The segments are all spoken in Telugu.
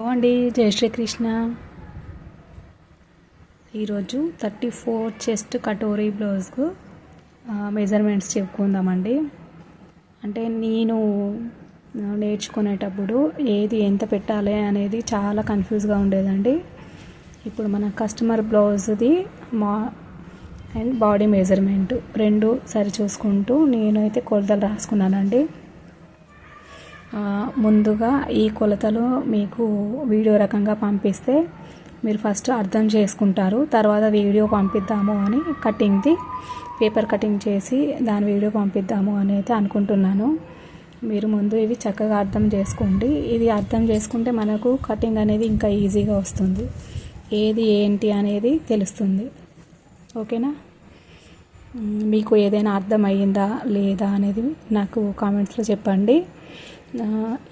హలో అండి జై శ్రీకృష్ణ. ఈరోజు థర్టీ ఫోర్ చెస్ట్ కటోరీ బ్లౌజ్కు మెజర్మెంట్స్ చెప్పుకుందామండి. అంటే నేను నేర్చుకునేటప్పుడు ఏది ఎంత పెట్టాలి అనేది చాలా కన్ఫ్యూజ్గా ఉండేదండి. ఇప్పుడు మన కస్టమర్ బ్లౌజ్ది మా అండ్ బాడీ మెజర్మెంట్ రెండు సరి చూసుకుంటూ నేనైతే కొలతలు రాసుకున్నానండి. ముందుగా ఈ కొలతలు మీకు వీడియో రకంగా పంపిస్తే మీరు ఫస్ట్ అర్థం చేసుకుంటారు. తర్వాత వీడియో పంపిద్దాము అని కటింగ్ది పేపర్ కటింగ్ చేసి దాని వీడియో పంపిద్దాము అని అయితే అనుకుంటున్నాను. మీరు ముందు ఇవి చక్కగా అర్థం చేసుకోండి. ఇది అర్థం చేసుకుంటే మనకు కటింగ్ అనేది ఇంకా ఈజీగా వస్తుంది. ఏది ఏంటి అనేది తెలుస్తుంది. ఓకేనా? మీకు ఏదైనా అర్థం అయ్యిందా లేదా అనేది నాకు కామెంట్స్లో చెప్పండి.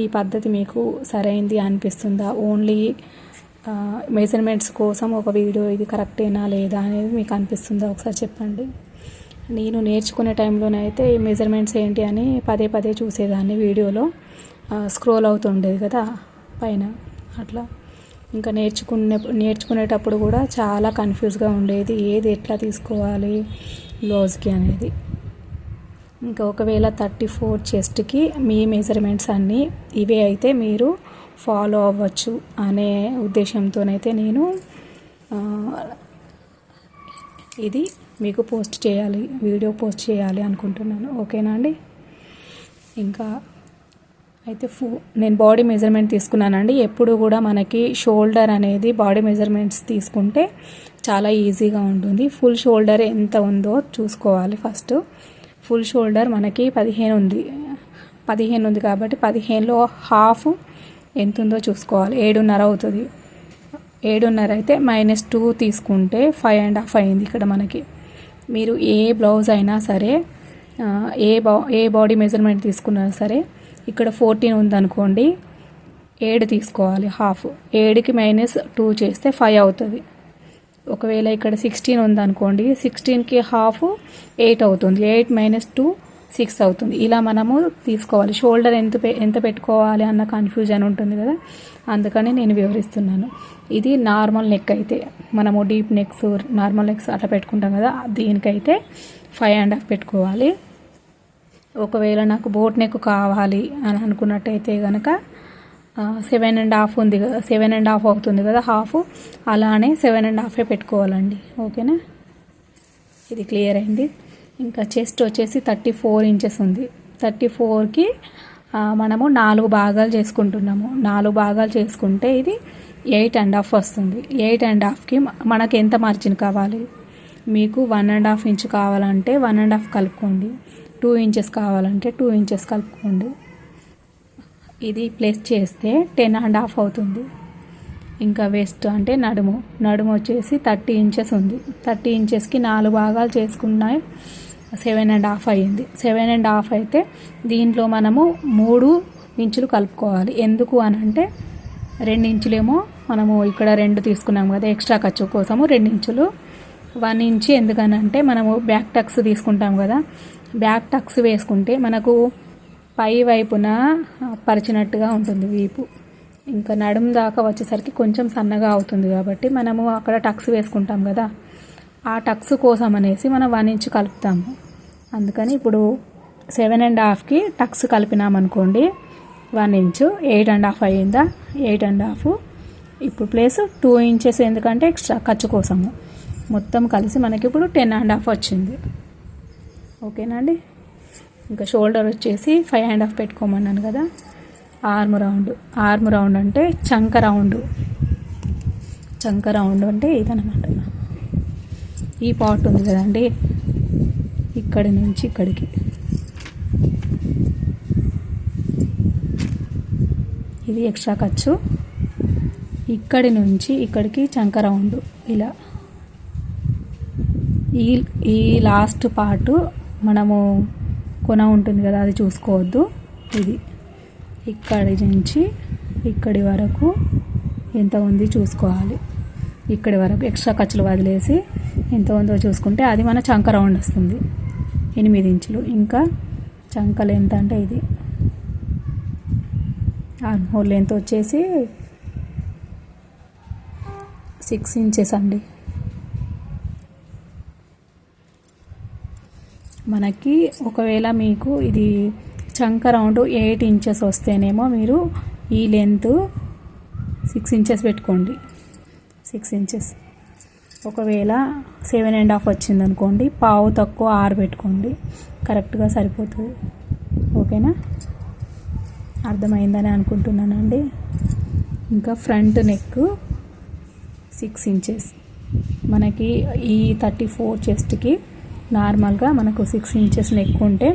ఈ పద్ధతి మీకు సరైంది అనిపిస్తుందా? ఓన్లీ మెజర్మెంట్స్ కోసం ఒక వీడియో ఇది కరెక్టేనా లేదా అనేది మీకు అనిపిస్తుందా? ఒకసారి చెప్పండి. నేను నేర్చుకునే టైంలోనైతే ఈ మెజర్మెంట్స్ ఏంటి అని పదే పదే చూసేదాన్ని వీడియోలో. స్క్రోల్ అవుతుండేది కదా పైన అట్లా. ఇంకా నేర్చుకునే నేర్చుకునేటప్పుడు కూడా చాలా కన్ఫ్యూజ్గా ఉండేది. ఏది ఎట్లా తీసుకోవాలి? బ్లౌజ్కి అనేది. ఇంకా ఒకవేళ థర్టీ ఫోర్ చెస్ట్కి మీ మెజర్మెంట్స్ అన్నీ ఇవే అయితే మీరు ఫాలో అవ్వచ్చు అనే ఉద్దేశంతోనైతే నేను ఇది మీకు పోస్ట్ చేయాలి వీడియో పోస్ట్ చేయాలి అనుకుంటున్నాను. ఓకేనా అండి? ఇంకా అయితే ఫు నేను బాడీ మెజర్మెంట్ తీసుకున్నానండి. ఎప్పుడు కూడా మనకి షోల్డర్ అనేది బాడీ మెజర్మెంట్స్ తీసుకుంటే చాలా ఈజీగా ఉంటుంది. ఫుల్ షోల్డర్ ఎంత ఉందో చూసుకోవాలి ఫస్ట్ ఫుల్ షోల్డర్ మనకి పదిహేను ఉంది. పదిహేను ఉంది కాబట్టి పదిహేనులో హాఫ్ ఎంత ఉందో చూసుకోవాలి. ఏడున్నర అవుతుంది. ఏడున్నర అయితే మైనస్ టూ తీసుకుంటే ఫైవ్ అండ్ హాఫ్ అయింది ఇక్కడ మనకి. మీరు ఏ బ్లౌజ్ అయినా సరే ఏ బా ఏ బాడీ మెజర్మెంట్ తీసుకున్నా సరే ఇక్కడ ఫోర్టీన్ ఉందనుకోండి ఏడు తీసుకోవాలి హాఫ్. ఏడుకి మైనస్ టూ చేస్తే ఫైవ్ అవుతుంది. ఒకవేళ ఇక్కడ సిక్స్టీన్ ఉందనుకోండి సిక్స్టీన్కి హాఫ్ ఎయిట్ అవుతుంది. ఎయిట్ మైనస్ టూ సిక్స్ అవుతుంది. ఇలా మనము తీసుకోవాలి. షోల్డర్ ఎంత పె- ఎంత పెట్టుకోవాలి అన్న కన్ఫ్యూజన్ ఉంటుంది కదా? అందుకని నేను వివరిస్తున్నాను. ఇది నార్మల్ నెక్ అయితే మనము డీప్ నెక్స్ నార్మల్ నెక్స్ అట్లా పెట్టుకుంటాం కదా? దీనికైతే ఫైవ్ అండ్ హాఫ్ పెట్టుకోవాలి. ఒకవేళ నాకు బోట్ నెక్ కావాలి అని అనుకున్నట్టయితే కనుక సెవెన్ అండ్ హాఫ్ ఉంది కదా సెవెన్ అండ్ హాఫ్ అవుతుంది కదా హాఫ్ అలానే సెవెన్ అండ్ హాఫే పెట్టుకోవాలండి. ఓకేనా? ఇది క్లియర్ అయింది. ఇంకా చెస్ట్ వచ్చేసి థర్టీ ఫోర్ ఇంచెస్ ఉంది థర్టీ ఫోర్కి మనము నాలుగు భాగాలు చేసుకుంటున్నాము. నాలుగు భాగాలు చేసుకుంటే ఇది ఎయిట్ అండ్ హాఫ్ వస్తుంది. ఎయిట్ అండ్ హాఫ్కి మనకు ఎంత మార్జిన్ కావాలి? మీకు వన్ అండ్ హాఫ్ ఇంచ్ కావాలంటే వన్ అండ్ హాఫ్ కలుపుకోండి. టూ ఇంచెస్ కావాలంటే టూ ఇంచెస్ కలుపుకోండి. ఇది ప్లేస్ చేస్తే టెన్ అండ్ హాఫ్ అవుతుంది. ఇంకా వెస్ట్ అంటే నడుము. నడుము వచ్చేసి థర్టీ ఇంచెస్ ఉంది. థర్టీ ఇంచెస్కి నాలుగు భాగాలు చేసుకున్నాయి. సెవెన్ అండ్ హాఫ్ అయ్యింది. సెవెన్ అండ్ హాఫ్ అయితే దీంట్లో మనము మూడు ఇంచులు కలుపుకోవాలి. ఎందుకు అని అంటే రెండు ఇంచులేమో మనము ఇక్కడ రెండు తీసుకున్నాం కదా ఎక్స్ట్రా ఖర్చు కోసము రెండు ఇంచులు. వన్ ఇంచ్ ఎందుకనంటే మనము బ్యాక్ టక్స్ తీసుకుంటాం కదా. బ్యాక్ టక్స్ వేసుకుంటే మనకు పై వైపున పరిచినట్టుగా ఉంటుంది వీపు. ఇంకా నడుం దాకా వచ్చేసరికి కొంచెం సన్నగా అవుతుంది కాబట్టి మనము అక్కడ టక్స్ వేసుకుంటాం కదా. ఆ టక్స్ కోసం అనేసి మనం వన్ ఇంచ్ కలుపుతాము. అందుకని ఇప్పుడు సెవెన్ అండ్ హాఫ్కి tucks కలిపినామనుకోండి one inch eight and half అయ్యిందా? Eight and half. ఇప్పుడు ప్లేస్ టూ ఇంచెస్ ఎందుకంటే ఎక్స్ట్రా ఖర్చు కోసము. మొత్తం కలిసి మనకి ఇప్పుడు టెన్ అండ్ హాఫ్ వచ్చింది. ఓకేనా అండి? ఇంకా షోల్డర్ వచ్చేసి ఫైవ్ అండ్ హాఫ్ పెట్టుకోమన్నాను కదా. Arm round. ఆర్మ్ రౌండ్ అంటే చంక రౌండ్. చంక రౌండ్ అంటే ఇదనమాట ఈ పార్ట్ ఉంది కదండి. ఇక్కడి నుంచి ఇక్కడికి. ఇది ఎక్స్ట్రా ఖర్చు. ఇక్కడి నుంచి ఇక్కడికి చంక రౌండ్. ఇలా. ఈ ఈ లాస్ట్ పార్ట్ మనము కొన ఉంటుంది కదా అది చూసుకోవద్దు. ఇది ఇక్కడి నుంచి ఇక్కడి వరకు ఎంత ఉంది చూసుకోవాలి. ఇక్కడి వరకు ఎక్స్ట్రా ఖర్చులు వదిలేసి ఎంత ఉందో చూసుకుంటే అది మన చంక రౌండ్ వస్తుంది. ఎనిమిది ఇంచులు. ఇంకా చంకలు ఎంత అంటే ఇది. ఆర్మ్ హోల్ లెంత్ వచ్చేసి సిక్స్ ఇంచెస్ అండి. మనకి ఒకవేళ మీకు ఇది చంక రౌండ్ ఎయిట్ ఇంచెస్ వస్తేనేమో మీరు ఈ లెంత్ సిక్స్ ఇంచెస్ పెట్టుకోండి. సిక్స్ ఇంచెస్ ఒకవేళ సెవెన్ అండ్ హాఫ్ వచ్చింది అనుకోండి పావు తక్కువ ఆరు పెట్టుకోండి. కరెక్ట్గా సరిపోతుంది. ఓకేనా? అర్థమైందని అనుకుంటున్నానండి. ఇంకా ఫ్రంట్ నెక్ సిక్స్ ఇంచెస్ మనకి ఈ థర్టీ ఫోర్ చెస్ట్కి నార్మల్గా మనకు సిక్స్ ఇంచెస్ నెక్ ఉంటే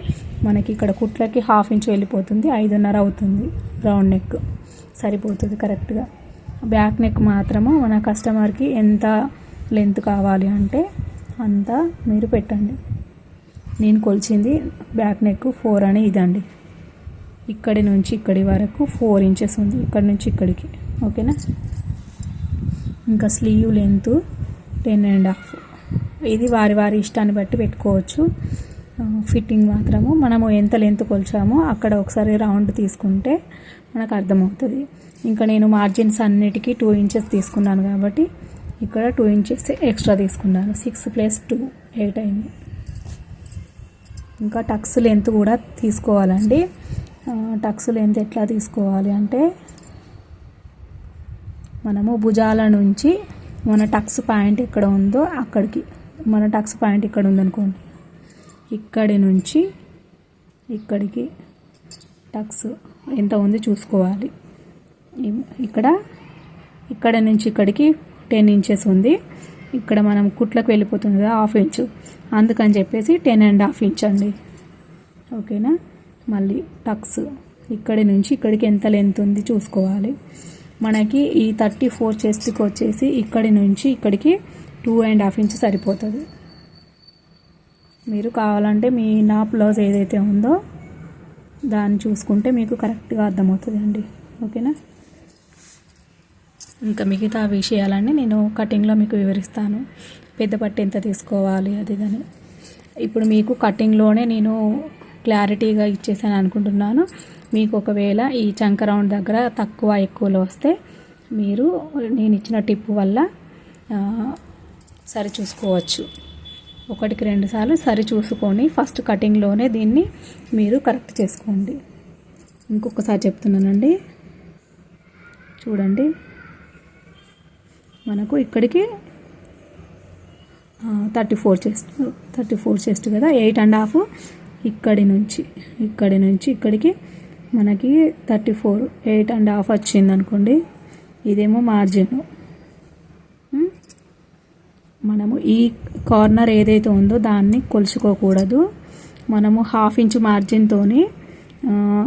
మనకి ఇక్కడ కుట్లకి హాఫ్ ఇంచ్ వెళ్ళిపోతుంది ఐదున్నర అవుతుంది రౌండ్ నెక్ సరిపోతుంది కరెక్ట్గా బ్యాక్ నెక్ మాత్రము మన కస్టమర్కి ఎంత లెంత్ కావాలి అంటే అంత మీరు పెట్టండి. నేను కొలిచింది బ్యాక్ నెక్ ఫోర్ అని ఇదండి. ఇక్కడి నుంచి ఇక్కడి వరకు ఫోర్ ఇంచెస్ ఉంది ఇక్కడి నుంచి ఇక్కడికి. ఓకేనా ఇంకా sleeve length ten and half ఇది వారి వారి ఇష్టాన్ని బట్టి పెట్టుకోవచ్చు. ఫిట్టింగ్ మాత్రము. మనము ఎంత లెంత్ కొలిచామో అక్కడ ఒకసారి రౌండ్ తీసుకుంటే మనకు అర్థమవుతుంది. ఇంకా నేను మార్జిన్స్ అన్నిటికీ టూ ఇంచెస్ తీసుకున్నాను కాబట్టి ఇక్కడ టూ ఇంచెస్ ఎక్స్ట్రా తీసుకున్నాను. సిక్స్ ప్లస్ టూ ఎయిట్ అయింది. ఇంకా టక్స్ లెంత్ కూడా తీసుకోవాలండి. టక్స్ లెంత్ ఎట్లా తీసుకోవాలి అంటే మనము భుజాల నుంచి మన టక్స్ పాయింట్ ఎక్కడ ఉందో అక్కడికి. మన టక్స్ పాయింట్ ఇక్కడ ఉందనుకోండి. ఇక్కడి నుంచి ఇక్కడికి టక్స్ ఎంత ఉంది చూసుకోవాలి. ఇక్కడ ఇక్కడ నుంచి ఇక్కడికి టెన్ ఇంచెస్ ఉంది. ఇక్కడ మనం కుట్లకు వెళ్ళిపోతుంది కదా హాఫ్ ఇంచ్. అందుకని చెప్పేసి టెన్ అండ్ హాఫ్ ఇంచ్ అండి. ఓకేనా? మళ్ళీ టక్స్ ఇక్కడి నుంచి ఇక్కడికి ఎంత లెంత్ ఉంది చూసుకోవాలి. మనకి ఈ థర్టీ ఫోర్ చెస్ట్కి వచ్చేసి ఇక్కడి నుంచి ఇక్కడికి టూ అండ్ హాఫ్ ఇంచ్ సరిపోతుంది. మీరు కావాలంటే మీ నా బ్లౌజ్ ఏదైతే ఉందో దాన్ని చూసుకుంటే మీకు కరెక్ట్గా అర్థమవుతుంది అండి ఓకేనా? ఇంకా మిగతా విషయాలన్నీ నేను కటింగ్లో మీకు వివరిస్తాను. పెద్ద పట్టు ఎంత తీసుకోవాలి అది అని. ఇప్పుడు మీకు కటింగ్లోనే నేను క్లారిటీగా ఇచ్చేసాను అనుకుంటున్నాను. మీకు ఒకవేళ ఈ చంక రౌండ్ దగ్గర తక్కువ ఎక్కువలో వస్తే మీరు నేను ఇచ్చిన టిప్ వల్ల సరి చూసుకోవచ్చు. ఒకటికి రెండు సార్లు సరి చూసుకొని ఫస్ట్ కటింగ్లోనే దీన్ని మీరు కరెక్ట్ చేసుకోండి. ఇంకొకసారి చెప్తున్నానండి. చూడండి. మనకు ఇక్కడికి thirty four chest thirty four chest కదా? ఎయిట్ అండ్ హాఫ్ ఇక్కడి నుంచి ఇక్కడి నుంచి ఇక్కడికి మనకి thirty four eight and half వచ్చింది అనుకోండి ఇదేమో మార్జిన్ మనము ఈ కార్నర్ ఏదైతే ఉందో దాన్ని కొలుచుకోకూడదు మనము హాఫ్ ఇంచ్ మార్జిన్తో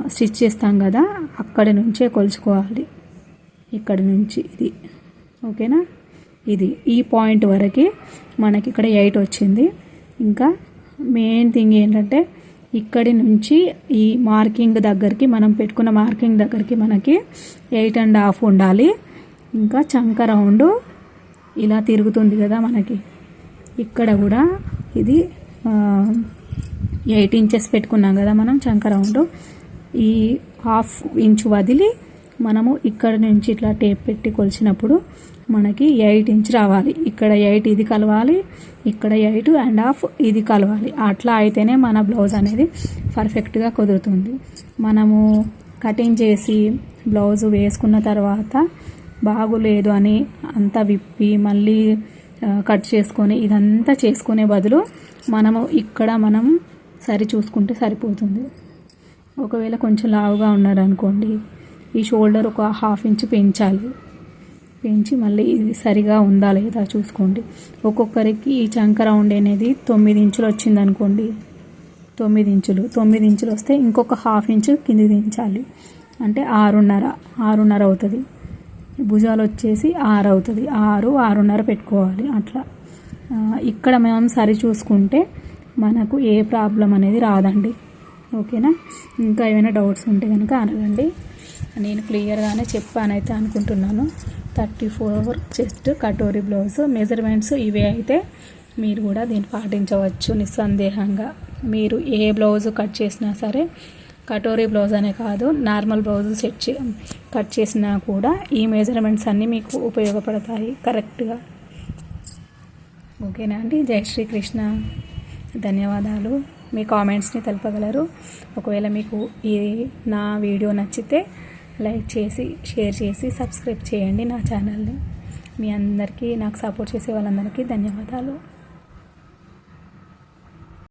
స్టిచ్ చేస్తాం కదా అక్కడి నుంచే కొలుచుకోవాలి ఇక్కడి నుంచి ఇది. ఓకేనా? ఇది. ఈ పాయింట్ వరకు మనకి ఇక్కడ ఎయిట్ వచ్చింది. ఇంకా మెయిన్ థింగ్ ఏంటంటే ఇక్కడి నుంచి ఈ మార్కింగ్ దగ్గరికి మనం పెట్టుకున్న మార్కింగ్ దగ్గరికి మనకి ఎయిట్ అండ్ హాఫ్ ఉండాలి. ఇంకా చంక రౌండ్ ఇలా తిరుగుతుంది కదా మనకి. ఇక్కడ కూడా ఇది ఎయిట్ ఇంచెస్ పెట్టుకున్నాం కదా మనం చంక రౌండ్. ఈ హాఫ్ ఇంచ్ వదిలి మనము ఇక్కడ నుంచి ఇట్లా టేప్ పెట్టి కొలిచినప్పుడు మనకి ఎయిట్ ఇంచ్ రావాలి. ఇక్కడ ఎయిట్ ఇది కలవాలి ఇక్కడ ఎయిట్ అండ్ హాఫ్ ఇది కలవాలి. అట్లా అయితేనే మన బ్లౌజ్ అనేది పర్ఫెక్ట్గా కుదురుతుంది. మనము కటింగ్ చేసి బ్లౌజ్ వేసుకున్న తర్వాత బాగులేదు అని అంతా విప్పి మళ్ళీ కట్ చేసుకొని ఇదంతా చేసుకునే బదులు మనము ఇక్కడ మనం సరి చూసుకుంటే సరిపోతుంది. ఒకవేళ కొంచెం లావుగా ఉన్నారనుకోండి ఈ షోల్డర్ ఒక హాఫ్ ఇంచ్ పెంచాలి. పెంచి మళ్ళీ ఇది సరిగా ఉందా లేదా చూసుకోండి. ఒక్కొక్కరికి ఈ చంక రౌండ్ అనేది తొమ్మిది ఇంచులు వచ్చింది అనుకోండి తొమ్మిది ఇంచులు తొమ్మిది ఇంచులు వస్తే ఇంకొక హాఫ్ ఇంచు కింది దించాలి. అంటే ఆరున్నర ఆరున్నర అవుతుంది. భుజాలు వచ్చేసి ఆరు అవుతుంది ఆరు ఆరున్నర పెట్టుకోవాలి. అట్లా. ఇక్కడ మనం సరి చూసుకుంటే మనకు ఏ ప్రాబ్లం అనేది రాదండి. ఓకేనా? ఇంకా ఏమైనా డౌట్స్ ఉంటే కనుక అడగండి. నేను క్లియర్గానే చెప్పానైతే అనుకుంటున్నాను. Thirty four chest katori blouse measurements ఇవే అయితే మీరు కూడా దీన్ని పాటించవచ్చు నిస్సందేహంగా. మీరు ఏ బ్లౌజ్ కట్ చేసినా సరే కటోరీ బ్లౌజ్ అనే కాదు నార్మల్ బ్లౌజ్ సెట్ చే కట్ చేసినా కూడా ఈ మెజర్మెంట్స్ అన్నీ మీకు ఉపయోగపడతాయి కరెక్ట్గా. ఓకేనా అండి? జై శ్రీకృష్ణ. ధన్యవాదాలు. మీ కామెంట్స్ని తెలపగలరు. ఒకవేళ మీకు ఈ నా వీడియో నచ్చితే లైక్ చేసి షేర్ చేసి సబ్స్క్రైబ్ చేయండి నా ఛానల్ని. మీ అందరికీ నాకు సపోర్ట్ చేసే వాళ్ళందరికీ ధన్యవాదాలు.